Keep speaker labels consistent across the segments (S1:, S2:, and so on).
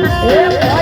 S1: Yeah.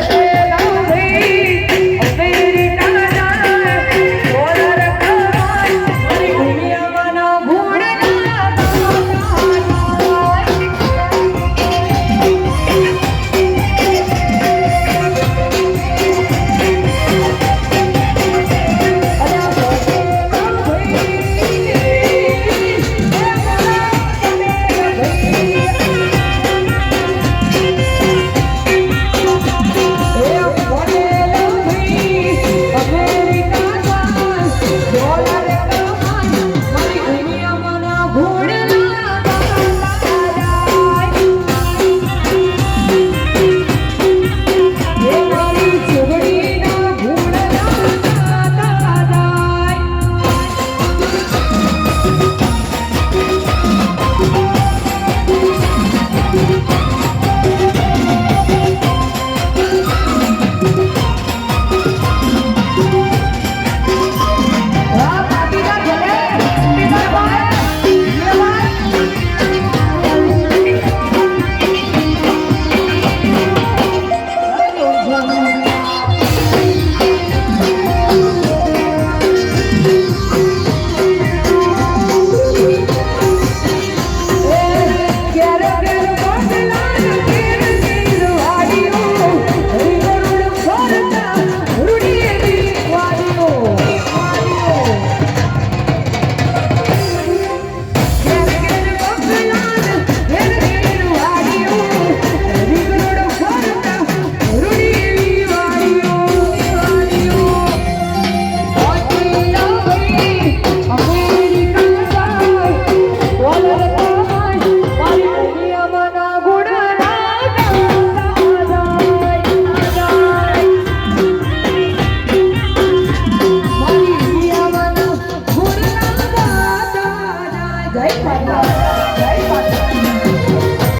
S1: Thank you. జై మాతా జై మాతా.